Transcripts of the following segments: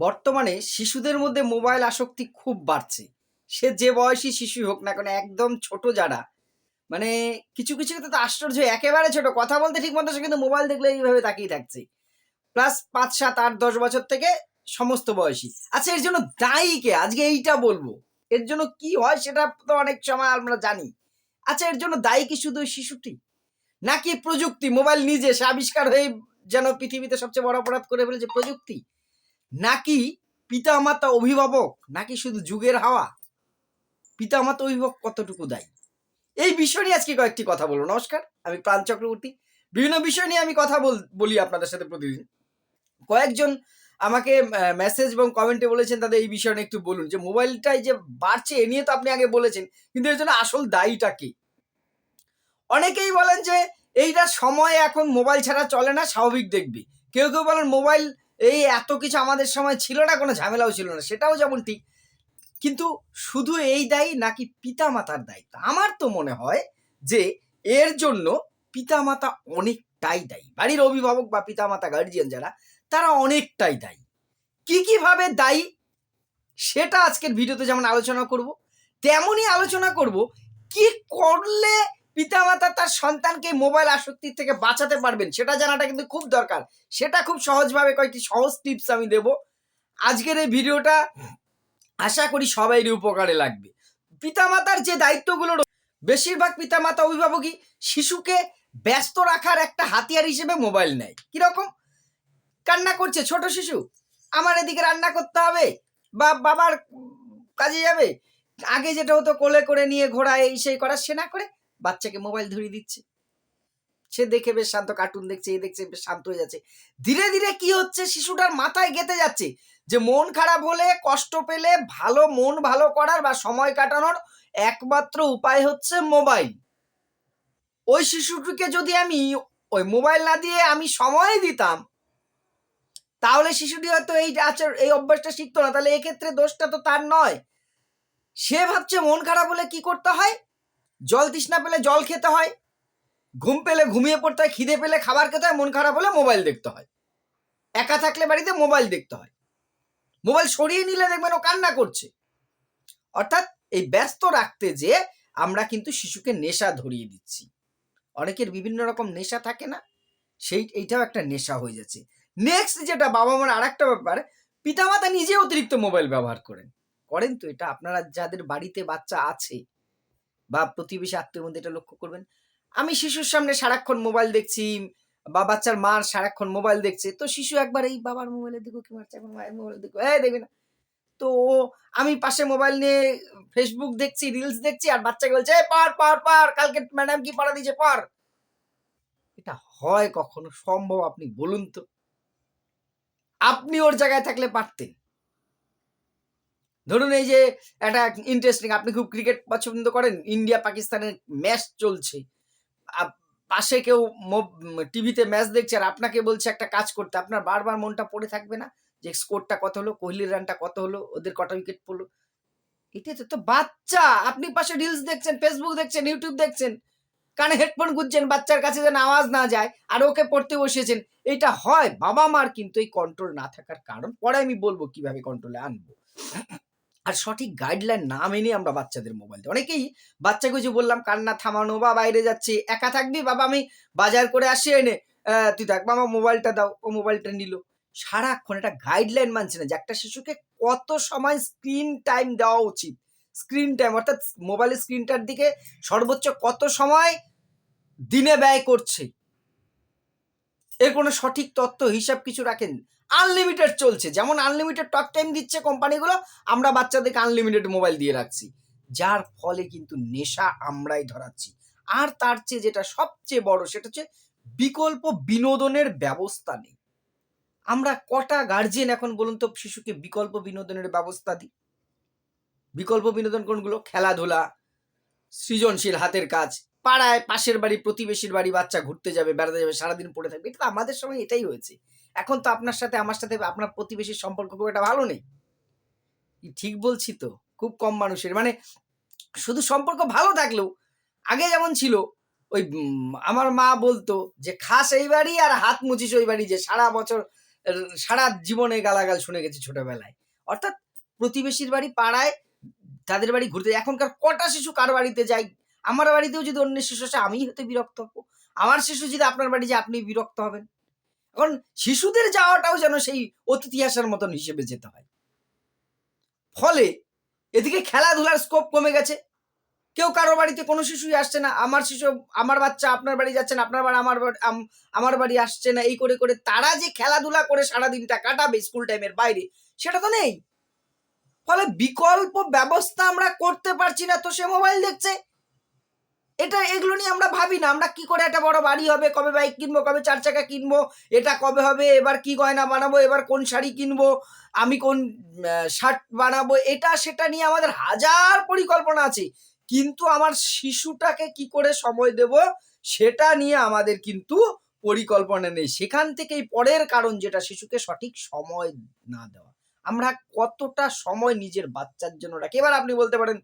বর্তমানে শিশুদের মধ্যে মোবাইল আসক্তি খুব বাড়ছে। সে যে বয়সী শিশু হোক না কেন, একদম ছোট যারা মানে কিছু কিছু ক্ষেত্রে তো আশ্চর্য, একেবারে ছোট। কথা বলতে ঠিক মতো সে কিন্তু মোবাইল দেখলে এইভাবে তাকিয়ে থাকছে। প্লাস পাঁচ, সাত, আট, দশ বছর থেকে সমস্ত বয়সী। আচ্ছা এর জন্য দায়ী কে? আজকে এইটা বলব। এর জন্য কি হয় সেটা তো অনেক সময় আমরা জানি। আচ্ছা এর জন্য দায়ী কি শুধু শিশুটি? নাকি প্রযুক্তি? মোবাইল নিজে, সে আবিষ্কার হয়ে যেন পৃথিবীতে সবচেয়ে বড় অপরাধ করে ফেলেছে প্রযুক্তি? নাকি পিতামাতা অভিভাবক, নাকি শুধু যুগের হাওয়া? পিতামাতা অভিভাবক কতটুকু দায়ী? এই বিষয় নিয়ে আজকে কয়েকটি কথা বলব। নমস্কার, আমি প্রাণ চক্রবর্তী। বিভিন্ন বিষয় নিয়ে আমি কথা বল আপনাদের সাথে প্রতিদিন। কয়েকজন আমাকে মেসেজ এবং কমেন্টে বলেছেন, তাদের এই বিষয় নিয়ে একটু বলুন। যে মোবাইলটাই যে বাড়ছে, এ নিয়ে তো আপনি আগে বলেছেন, কিন্তু এর জন্য আসল দায়ীটা কি? অনেকেই বলেন যে, এইটা সময় এখন মোবাইল ছাড়া চলে না, স্বাভাবিক দেখবি। কেউ কেউ বলেন, মোবাইল এই এত কিছু আমাদের সময় ছিল না, কোনো ঝামেলাও ছিল না, সেটাও যেমন ঠিক। কিন্তু শুধু এই দায়ী নাকি পিতামাতার দায়িত্ব? আমার তো মনে হয় যে এর জন্য পিতামাতা অনেকটাই দায়ী। বাড়ির অভিভাবক বা পিতামাতা গার্জিয়ান যারা, তারা অনেকটাই দায়ী। কি কীভাবে দায়ী, সেটা আজকের ভিডিওতে যেমন আলোচনা করব, তেমনই আলোচনা করব কি করলে পিতামাতা তার সন্তানকে মোবাইল আসক্তির থেকে বাঁচাতে পারবেন, সেটা জানাটা কিন্তু খুব দরকার। সেটা খুব সহজভাবে কয়েকটি সহজ টিপস আমি দেব। আজকের এই ভিডিওটা আশা করি সবাইরই উপকারে লাগবে। পিতামাতার যে দায়িত্বগুলো বেশিরভাগ পিতামাতা অভিভাবকই শিশুকে ব্যস্ত রাখার একটা হাতিয়ার হিসেবে মোবাইল নেয়। কীরকম? কান্না করছে, ছোট শিশু, আমার এদিকে রান্না করতে হবে বা বাবার কাজে যাবে, আগে যেটা হতো কোলে করে নিয়ে ঘোড়া এই সেই করা, সে না করে বাচ্চাকে মোবাইল ধরিয়ে দিচ্ছে। সে দেখে বেশ শান্ত কার্টুন দেখছে এই দেখছে, বেশ শান্ত হয়ে যাচ্ছে। ধীরে ধীরে কি হচ্ছে? শিশুটার মাথায় গেতে যাচ্ছে যে, মন খারাপ হলে, কষ্ট পেলে, ভালো মন ভালো করার বা সময় কাটানোর একমাত্র উপায় হচ্ছে মোবাইল। ওই শিশুটিকে যদি আমি ওই মোবাইল না দিয়ে আমি সময় দিতাম, তাহলে শিশুটি হয়তো এই আচার, এই অভ্যাসটা শিখতো না। তাহলে এক্ষেত্রে দোষটা তো তার নয়। সে ভাবছে মন খারাপ হলে কি করতে হয়? জল তৃষ্ণা পেলে জল খেতে হয়, ঘুম পেলে ঘুমিয়ে পড়তে হয়, খিদে পেলে খাবার খেতে হয়, মন খারাপ হলে মোবাইল দেখতে হয়। একা থাকলে বাড়িতে মোবাইল দেখতে হয়। মোবাইল সরিয়ে নিলে দেখবেন ও কান্না করছে। অর্থাৎ এই ব্যস্ত রাখতে যে আমরা কিন্তু শিশুকে নেশা ধরিয়ে দিচ্ছি। অনেকের বিভিন্ন রকম নেশা থাকে না, সেই, এইটাও একটা নেশা হয়ে যাচ্ছে। নেক্সট যেটা, বাবা মার আর একটা ব্যাপার, পিতামাতা নিজে অতিরিক্ত মোবাইল ব্যবহার করেন। করেন তো এটা, আপনারা যাদের বাড়িতে বাচ্চা আছে বা প্রতিবেশী আত্মীয়ের মধ্যে এটা লক্ষ্য করবেন। আমি শিশুর সামনে সারাক্ষণ মোবাইল দেখছি, বা বাচ্চার মার সারাক্ষণ মোবাইল দেখছে, তো শিশু একবার এই বাবার মোবাইলে দেখো কি মারছে এখন মায়ের মোবাইলে দেখো এই দেখবে না। তো আমি পাশে মোবাইল নিয়ে ফেসবুক দেখছি রিলস দেখছি, আর বাচ্চাকে বলছে, "এই পার পার পড় কালকে ম্যাডাম কি পড়া দিয়েছে, পার। এটা হয় কখনো? সম্ভব আপনি বলুন তো। আপনি ওর জায়গায় থাকলে পারতেন। ধরুন এই যে একটা ইন্টারেস্টিং আপনি খুব ক্রিকেট পছন্দ করেন ইন্ডিয়া পাকিস্তানের ম্যাচ চলছে। পাশে কেউ টিভিতে ম্যাচ দেখছে আর আপনাকে বলছে একটা কাজ করতে, আপনার বারবার মনটা পড়ে থাকবে না যে স্কোরটা কত হলো, কোহলির রানটা কত হলো, ওদের কটা উইকেট পড়ল। এটা তো- বাচ্চা, আপনি পাশে রিলস দেখছেন ফেসবুক দেখছেন ইউটিউব দেখছেন, কানে হেডফোন গুঁজছেন, বাচ্চার কাছে যেন আওয়াজ না যায়, আর ওকে পড়তে বসিয়েছেন। এটা হয় বাবা মার কিন্তু এই কন্ট্রোল না থাকার কারণ, পরে আমি বলব কীভাবে কন্ট্রোলে আনব। আর সঠিক গাইডলাইন না মেনে আমরা বাচ্চাদের মোবাইল দিই। অনেকেই বাচ্চাকে যে বললাম, কান্না থামানো বা বাইরে যাচ্ছে, একা থাকবি? বাবা, আমি বাজার করে আসি, এনে তুই দেখ বাবা মোবাইলটা দাও, ও মোবাইলটা নিল। সারাক্ষণ একটা গাইডলাইন মানছে না যে একটা শিশুকে কত সময় স্ক্রিন টাইম দেওয়া উচিত। স্ক্রিন টাইম অর্থাৎ মোবাইলের স্ক্রিনটার দিকে সর্বোচ্চ কত সময় দিনে ব্যয় করছে? এর কোনো সঠিক তথ্য হিসাব কিছু রাখেন? আনলিমিটেড চলছে। যেমন আনলিমিটেড টক টাইম দিচ্ছে কোম্পানিগুলো, আমরা বাচ্চাদেরকে আনলিমিটেড মোবাইল দিয়ে রাখছি। যার ফলে কিন্তু নেশা আমরাই ধরাচ্ছি। আর তার চেয়ে যেটা সবচেয়ে বড়, সেটা হচ্ছে বিকল্প বিনোদনের ব্যবস্থা নেই। আমরা কটা গার্জিয়ান এখন বলুন তো শিশুকে বিকল্প বিনোদনের ব্যবস্থা দিই? বিকল্প বিনোদন কোনগুলো? খেলাধুলা, সৃজনশীল হাতের কাজ, পাড়ায় পাশের বাড়ি, প্রতিবেশীর বাড়ি, বাচ্চা ঘুরতে যাবে, বেড়াতে যাবে, সারাদিন পড়ে থাকবে। এটা আমাদের সময় এটাই হয়েছে। এখন তো আপনার সাথে, আমার সাথে, আপনার প্রতিবেশীর সম্পর্ক খুব একটা ভালো নেই। ঠিক বলছি তো, খুব কম মানুষের। মানে শুধু সম্পর্ক ভালো থাকলেও, আগে যেমন ছিল, ওই আমার মা বলতো যে, খাস এই বাড়ি আর হাত মুছিস ওই বাড়ি যে, সারা বছর সারা জীবনে গালাগাল শুনে গেছি ছোটবেলায়। অর্থাৎ প্রতিবেশীর বাড়ি পাড়ায়, তাদের বাড়ি ঘুরতে এখনকার কটা শিশু কার বাড়িতে যায়? আমার বাড়িতেও যদি অন্য শিশু আসে আমি হতে বিরক্ত হব। আমার শিশু যদি আপনার বাড়ি যে আপনি বিরক্ত হবেন। এখন শিশুদের যাওয়াটাও যেন সেই অতিথি আসার মতন হিসেবে যেতে হয়। ফলে এদিকে খেলাধুলার স্কোপ কমে গেছে। কেউ কারও বাড়িতে কোনো শিশুই আসছে না। আমার শিশু, আমার বাচ্চা আপনার বাড়ি যাচ্ছে না, আপনার বাড়ি, আমার বাড়ি- আম- আমার বাড়ি আসছে না, এই করে করে তারা যে খেলাধুলা করে সারা দিনটা কাটাবে স্কুল টাইমের বাইরে, সেটা তো নেই। ফলে বিকল্প ব্যবস্থা আমরা করতে পারছি না। তো সে মোবাইল দেখছে। এটা এগুলো নিয়ে আমরা ভাবি না। আমরা কি করে একটা বড় বাড়ি হবে? কবে বাইক কিনবো? কবে চার চাকা কিনবো? এটা কবে হবে? এবার কি গয়না বানাবো? এবার কোন শাড়ি কিনবো? আমি কোন শার্ট বানাবো? এটা সেটা নিয়ে আমাদের হাজার পরিকল্পনা আছে। কিন্তু আমার শিশুটাকে কি করে সময় দেব সেটা নিয়ে আমাদের কিন্তু পরিকল্পনা নেই। সেখান থেকেই পরের কারণ যেটা শিশুকে সঠিক সময় না দেওয়া। আমরা কতটা সময় নিজের বাচ্চার জন্য রাখি? এবার আপনি বলতে পারেন "এ,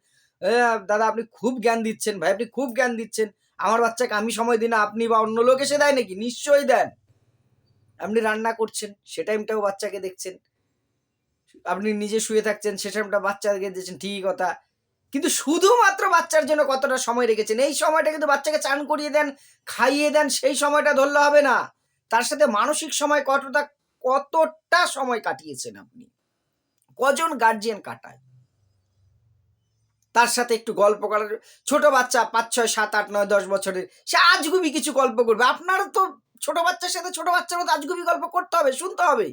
দাদা আপনি খুব জ্ঞান দিচ্ছেন, ভাই, আপনি খুব জ্ঞান দিচ্ছেন। আমার বাচ্চাকে আমি সময় দিই না, আপনি বা অন্য লোক এসে দেয় নাকি? নিশ্চয়ই দেন। আপনি রান্না করছেন, সে টাইমটাও বাচ্চাকে দেখছেন। আপনি নিজে শুয়ে থাকছেন, সে টাইমটা বাচ্চাকে দিচ্ছেন ঠিকই কথা। কিন্তু শুধুমাত্র বাচ্চার জন্য কতটা সময় রেখেছেন? এই সময়টা কিন্তু বাচ্চাকে চান করিয়ে দেন, খাইয়ে দেন, সেই সময়টা ধরলে হবে না। তার সাথে মানসিক সময় কতটা কতটা সময় কাটিয়েছেন আপনি? কজন গার্জিয়ান কাটায়? তার সাথে একটু গল্প করার ছোট বাচ্চা, পাঁচ, ছয়, সাত, আট, নয়, দশ বছরের, সে আজগুবি কিছু গল্প করবে। আপনার তো ছোট বাচ্চার সাথে ছোট বাচ্চার মতো আজগুবি গল্প করতে হবে, শুনতে হবে।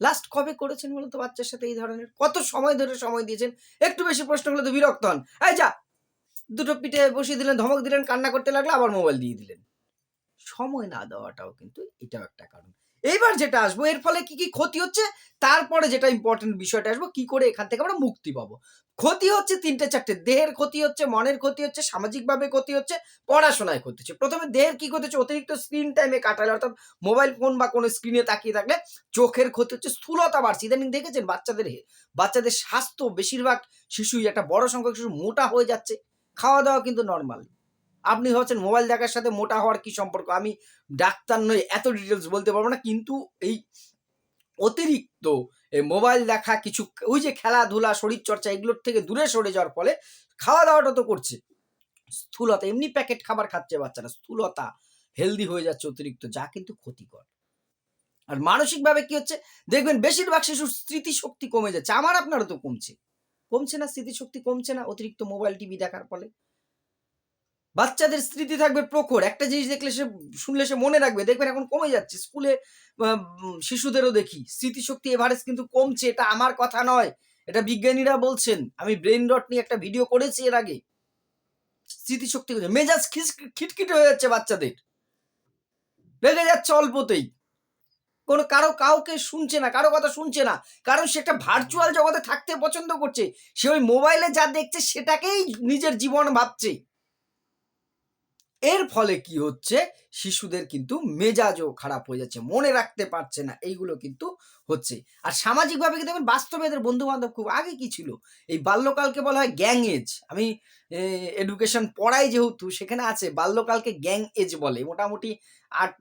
লাস্ট কবে করেছেন বলতো বাচ্চার সাথে এই ধরনের? কত সময় ধরে সময় দিয়েছেন? একটু বেশি প্রশ্ন করলে তো বিরক্ত হন। এই যা, দুটো পিঠে বসিয়ে দিলেন, ধমক দিলেন, কান্না করতে লাগল, আবার মোবাইল দিয়ে দিলেন। সময় না দেওয়াটাও কিন্তু এটাও একটা কারণ। এইবার যেটা আসব, এর ফলে কি কি ক্ষতি হচ্ছে? তারপরে যেটা ইম্পর্টেন্ট বিষয়টা আসব, কি করে এখান থেকে আমরা মুক্তি পাবো? ক্ষতি হচ্ছে তিনটে চারটে। দেহের ক্ষতি হচ্ছে, মনের ক্ষতি হচ্ছে, সামাজিকভাবে ক্ষতি হচ্ছে, পড়াশোনায় ক্ষতি হচ্ছে। প্রথমে দেহের কি ক্ষতি হচ্ছে? অতিরিক্ত স্ক্রিন টাইমে কাটালে, অর্থাৎ মোবাইল ফোন বা কোনো স্ক্রিনে তাকিয়ে থাকলে চোখের ক্ষতি হচ্ছে, স্থূলতা বাড়ছে। ইদানিং দেখেছেন বাচ্চাদের বাচ্চাদের স্বাস্থ্য বেশিরভাগ শিশুই একটা বড় সংখ্যক শিশু মোটা হয়ে যাচ্ছে। খাওয়া দাওয়া কিন্তু নর্মাল আপনি হচ্ছেন মোবাইল দেখার সাথে মোটা হওয়ার কি সম্পর্ক? আমি ডাক্তার নই, এত ডিটেলস বলতে পারব না, কিন্তু এই অতিরিক্ত এই মোবাইল দেখা, কিছু ওই যে খেলাধুলা, শরীরচর্চা, এগুলোর থেকে দূরে সরে যাওয়ার ফলে খাওয়া দাওয়াটা তো করছে। স্থূলতা, এমনি প্যাকেট খাবার খাচ্ছে বাচ্চারা, স্থূলতা হেলদি হয়ে যাচ্ছে অতিরিক্ত, যা কিন্তু ক্ষতিকর। আর মানসিকভাবে কি হচ্ছে? দেখবেন বেশিরভাগ শিশুর স্মৃতিশক্তি কমে যাচ্ছে, আমার আপনারও তো কমছে। কমছে না, স্মৃতিশক্তি কমছে না, অতিরিক্ত মোবাইল টিভি দেখার ফলে। বাচ্চাদের স্মৃতি থাকবে প্রখর। একটা জিনিস দেখলে সে, শুনলে সে মনে রাখবে, দেখবেন এখন কমে যাচ্ছে। স্কুলে শিশুদেরও দেখি। স্মৃতিশক্তি এভারেজ কিন্তু কমছে, এটা আমার কথা নয়। এটা বিজ্ঞানীরা বলছেন। আমি ব্রেন রট নিয়ে একটা ভিডিও করেছি এর আগে। স্মৃতিশক্তি মেজাজ খিটখিটে হয়ে যাচ্ছে বাচ্চাদের। রেগে যাচ্ছে অল্পতেই। কোনো কারও, কাউকে শুনছে না, কারও কথা শুনছে না। কারণ সে একটা ভার্চুয়াল জগতে থাকতে পছন্দ করছে। সে ওই মোবাইলে যা দেখছে, সেটাকেই নিজের জীবন ভাবছে। এর ফলে কি হচ্ছে? শিশুদের কিন্তু মেজাজও খারাপ হয়ে যাচ্ছে, মনে রাখতে পারছে না, এইগুলো কিন্তু হচ্ছে। আর সামাজিকভাবে কিন্তু দেখবেন, বাস্তবে এদের বন্ধু বান্ধব খুব আগে কি ছিল? এই বাল্যকালকে বলা হয় গ্যাং এজ। আমি এডুকেশন পড়াই যেহেতু, সেখানে আছে বাল্যকালকে গ্যাং এজ বলে। মোটামুটি আট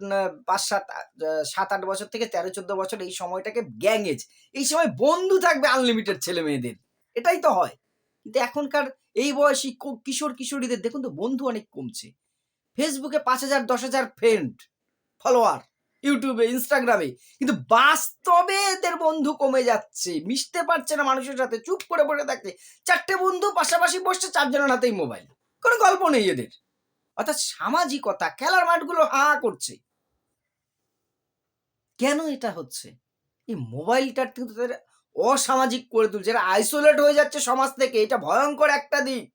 পাঁচ, সাত সাত, আট বছর থেকে তেরো, চোদ্দ বছর এই সময়টাকে গ্যাং এজ। এই সময় বন্ধু থাকবে আনলিমিটেড ছেলে মেয়েদের এটাই তো হয়। কিন্তু এখনকার এই বয়সী কিশোর কিশোরীদের দেখুন তো, বন্ধু অনেক কমছে। ফেসবুকে পাঁচ হাজার, দশ হাজার ফ্রেন্ড ফলোয়ার ইউটিউবে ইনস্টাগ্রামে কিন্তু বাস্তবে এদের বন্ধু কমে যাচ্ছে। মিশতে পারছে না মানুষের সাথে। চুপ করে পড়ে থাকছে। চারটে বন্ধু পাশাপাশি বসছে, চারজনের হাতেই মোবাইল কোনো গল্প নেই এদের। অর্থাৎ সামাজিকতা খেলার মাঠগুলো হা করছে। কেন এটা হচ্ছে? এই মোবাইলটার কিন্তু তাদের অসামাজিক করে তুলছে। এরা আইসোলেট হয়ে যাচ্ছে সমাজ থেকে। এটা ভয়ঙ্কর একটা দিক।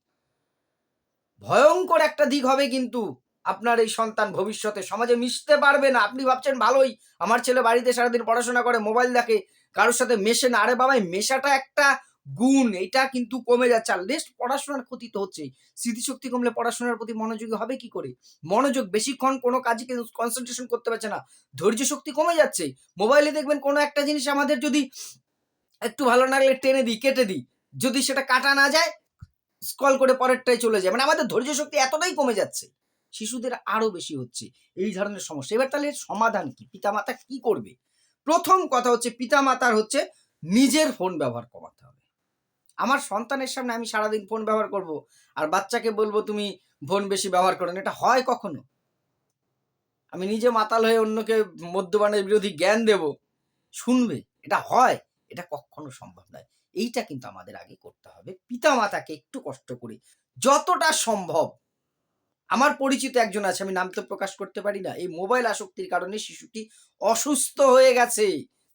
ভয়ঙ্কর একটা দিক হবে কিন্তু আপনার এই সন্তান ভবিষ্যতে সমাজে মিশতে পারবে না। আপনি ভাবছেন ভালোই। আমার ছেলে বাড়িতে সারাদিন পড়াশোনা করে, মোবাইল দেখে, কারোর সাথে মেশে না। আরে বাবা, এই মেশাটা একটা গুণ। এটা কিন্তু কমে যাচ্ছে। আর লেস্ট পড়াশোনার ক্ষতি তো হচ্ছে স্মৃতিশক্তি কমলে পড়াশোনার প্রতি মনোযোগী হবে কি করে? মনোযোগ বেশিক্ষণ কোনো কাজে কনসেন্ট্রেশন করতে পারছে না। ধৈর্য শক্তি কমে যাচ্ছে। মোবাইলে দেখবেন কোনো একটা জিনিস আমাদের যদি একটু ভালো না লাগলে টেনে দিই, কেটে দিই। যদি সেটা কাটা না যায় স্কল করে পরেরটাই চলে যায়। মানে আমাদের ধৈর্য শক্তি এতটাই কমে যাচ্ছে। শিশুদের আরও বেশি হচ্ছে, এই ধরনের সমস্যা। এবার তাহলে সমাধান কি? পিতামাতা কি করবে? প্রথম কথা হচ্ছে পিতামাতার হচ্ছে নিজের ফোন ব্যবহার কমাতে হবে। আমার সন্তানের সামনে আমি সারাদিন ফোন ব্যবহার করব, আর বাচ্চাকে বলব, তুমি ফোন বেশি ব্যবহার করো না। এটা হয় কখনো? আমি নিজে মাতাল হয়ে অন্যকে মদ্যপানের বিরোধী জ্ঞান দেব, শুনবে? এটা হয়। এটা কখনো সম্ভব নয়। এইটা কিন্তু আমাদের আগে করতে হবে। পিতামাতাকে একটু কষ্ট করে যতটা সম্ভব আমার পরিচিত একজন আছে, আমি নাম তো প্রকাশ করতে পারি না, এই মোবাইল আসক্তির কারণে শিশুটি অসুস্থ হয়ে গেছে।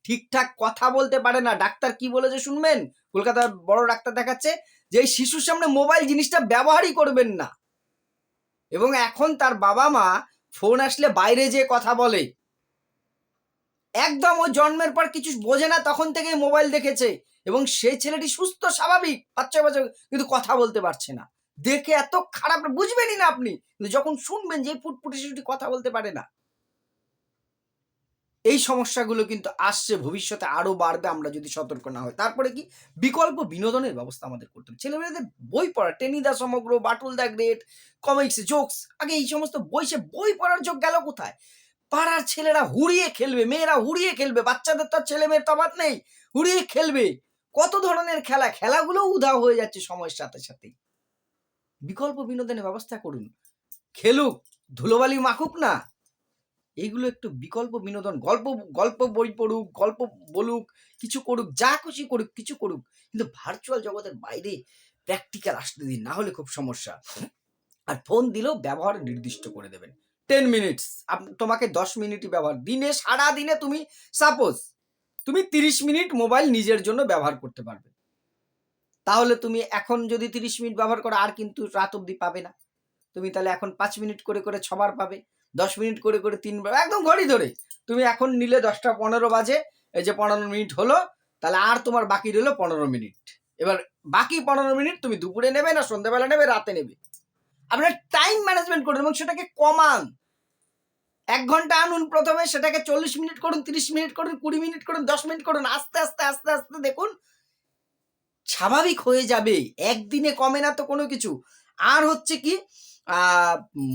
ঠিকঠাক কথা বলতে পারে না, ডাক্তার কি বলেছে শুনবেন? কলকাতার বড় ডাক্তার দেখাচ্ছে যে এই শিশুর সামনে মোবাইল জিনিসটা ব্যবহারই করবেন না। এবং এখন তার বাবা মা ফোন আসলে বাইরে যেয়ে কথা বলে। একদম ও জন্মের পর কিছু বোঝে না, তখন থেকেই মোবাইল দেখেছে। এবং সেই ছেলেটি সুস্থ, স্বাভাবিক, বাচ্চা বাচ্চা কিন্তু কথা বলতে পারছে না। দেখে এত খারাপ, বুঝবেনই না আপনি। যখন শুনবেন যে ফুটফুটে শিশুটি কথা বলতে পারে না, এই সমস্যাগুলো কিন্তু আসছে, ভবিষ্যতে আরও বাড়বে, আমরা যদি সতর্ক না হই। তারপরে কি? বিকল্প বিনোদনের ব্যবস্থা আমাদের করতে হবে। ছেলেমেয়েদের বই পড়া টেনিদা সমগ্র, Batul the great, comics, jokes, আগে এই সমস্ত বই, সে বই পড়ার যোগ গেল কোথায়? পাড়ার ছেলেরা হুড়িয়ে খেলবে, মেয়েরা হুড়িয়ে খেলবে, বাচ্চাদের তো ছেলে মেয়ের তফাৎ নেই, হুড়িয়ে খেলবে। কত ধরনের খেলা? খেলাগুলো উধাও হয়ে যাচ্ছে সময়ের সাথে সাথে বিকল্প বিনোদনের ব্যবস্থা করুন। খেলুক, ধুলোবালি মাখুক না। এইগুলো একটু বিকল্প বিনোদন, গল্প গল্প বই পড়ুক, গল্প বলুক, কিছু করুক, যা খুশি করুক, কিছু করুক। কিন্তু ভার্চুয়াল জগতের বাইরে প্র্যাকটিক্যাল আসতে দিন, না হলে খুব সমস্যা। আর ফোন দিলেও ব্যবহার নির্দিষ্ট করে দেবেন। টেন মিনিটস তোমাকে দশ মিনিটই ব্যবহার। দিনে সারা দিনে তুমি সাপোজ তুমি তিরিশ মিনিট মোবাইল নিজের জন্য ব্যবহার করতে পারবে। তাহলে তুমি এখন যদি তিরিশ মিনিট ব্যবহার করো, আর কিন্তু রাত অবধি পাবে না। তুমি তাহলে এখন পাঁচ মিনিট করে করে ছবার পাবে, দশ মিনিট করে করে তিনবার একদম ঘড়ি ধরে। তুমি এখন নিলে দশটা পনেরো বাজে, এই যে পনেরো মিনিট হলো, তাহলে আর তোমার বাকি রইল পনেরো মিনিট। এবার বাকি পনেরো মিনিট তুমি দুপুরে নেবে না, সন্ধ্যাবেলা নেবে, রাতে নেবে। আপনার টাইম ম্যানেজমেন্ট করুন এবং সেটাকে কমান। এক ঘণ্টা আনুন প্রথমে, সেটাকে চল্লিশ মিনিট করুন, তিরিশ মিনিট করুন, কুড়ি মিনিট করুন, দশ মিনিট করুন, আস্তে আস্তে আস্তে আস্তে দেখুন স্বাভাবিক হয়ে যাবে, একদিনে কমে না তো কোনো কিছু। আর হচ্ছে কি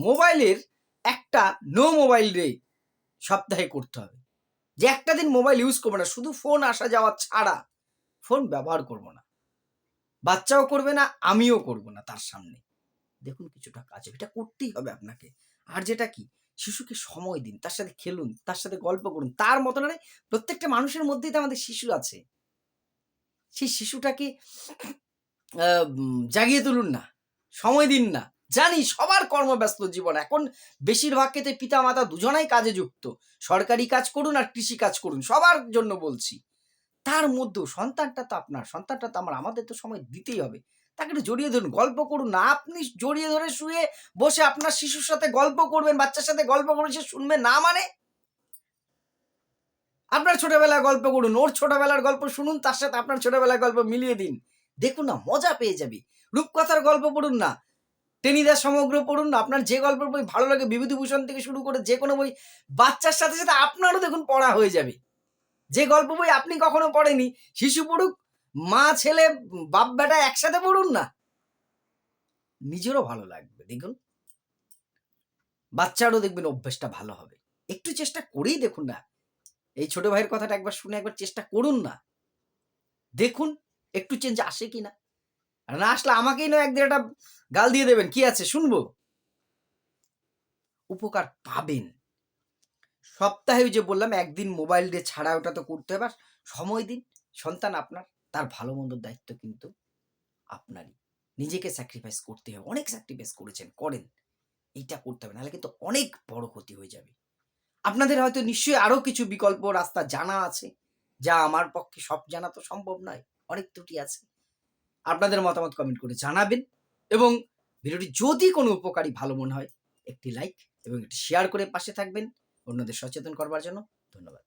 মোবাইলের একটা নো মোবাইল ডে সপ্তাহে করতে হবে। যে একটা দিন মোবাইল ইউজ করব না, শুধু ফোন আসা যাওয়া ছাড়া ফোন ব্যবহার করব না। বাচ্চাও করবে না, আমিও করব না তার সামনে। দেখুন কিছুটা কাজ এটা করতেই হবে আপনাকে। আর যেটা কি, শিশুকে সময় দিন, তার সাথে খেলুন, তার সাথে গল্প করুন, তার মতো নয় প্রত্যেকটা মানুষের মধ্যেই তো আমাদের শিশু আছে। সেই শিশুটাকে জাগিয়ে তুলুন না, সময় দিন না। জানি সবার কর্মব্যস্ত জীবন, এখন বেশিরভাগ ক্ষেত্রে পিতা মাতা দুজনাই কাজে যুক্ত। সরকারি কাজ করুন আর কৃষি কাজ করুন, সবার জন্য বলছি। তার মধ্যেও সন্তানটা তো আপনার, সন্তানটা তো আমার, আমাদের তো সময় দিতেই হবে। তাকে একটু জড়িয়ে ধরুন, গল্প করুন। না আপনি জড়িয়ে ধরে শুয়ে বসে আপনার শিশুর সাথে গল্প করবেন, বাচ্চার সাথে গল্প করবেন, সে শুনবে না মানে আপনার ছোটবেলার গল্প করুন, ওর ছোটবেলার গল্প শুনুন, তার সাথে আপনার ছোটবেলার গল্প মিলিয়ে দিন। দেখুন না, মজা পেয়ে যাবে। রূপকথার গল্প পড়ুন না, টেনিদার সমগ্র পড়ুন না, আপনার যে গল্পের বই ভালো লাগে, বিভূতিভূষণ থেকে শুরু করে যে কোনো বই, বাচ্চার সাথে সাথে আপনারও দেখুন পড়া হয়ে যাবে। যে গল্প বই আপনি কখনো পড়েনি, শিশু পড়ুক, মা, ছেলে, বাপ, বেটা একসাথে পড়ুন না। নিজেরও ভালো লাগবে, দেখুন। বাচ্চারও দেখবেন অভ্যেসটা ভালো হবে। একটু চেষ্টা করেই দেখুন না এই ছোট ভাইয়ের কথাটা একবার শুনে একবার চেষ্টা করুন না। দেখুন, একটু চেঞ্জ আসে কি না আর না আসলে আমাকেই নয়, একদিন একটা গাল দিয়ে দেবেন। কি আছে? শুনব। উপকার পাবেন। সপ্তাহে যে বললাম, একদিন মোবাইল ডে ছাড়া ওটা তো করতে হবে। সময় দিন। সন্তান আপনার, তার ভালো মন্দর দায়িত্ব কিন্তু আপনারই। নিজেকে স্যাক্রিফাইস করতে হবে। অনেক স্যাক্রিফাইস করেছেন, করেন। এইটা করতে হবে। নাহলে কিন্তু অনেক বড় ক্ষতি হয়ে যাবে। আপনাদের হয়তো নিশ্চয়ই আরও কিছু বিকল্প রাস্তা জানা আছে, যা আমার পক্ষে সব জানা তো সম্ভব নয়, অনেক ত্রুটি আছে। আপনাদের মতামত কমেন্ট করে জানাবেন এবং ভিডিওটি যদি কোনো উপকারী ভালো মনে হয়, একটি লাইক এবং একটি শেয়ার করে পাশে থাকবেন। অন্যদের সচেতন করবার জন্য ধন্যবাদ।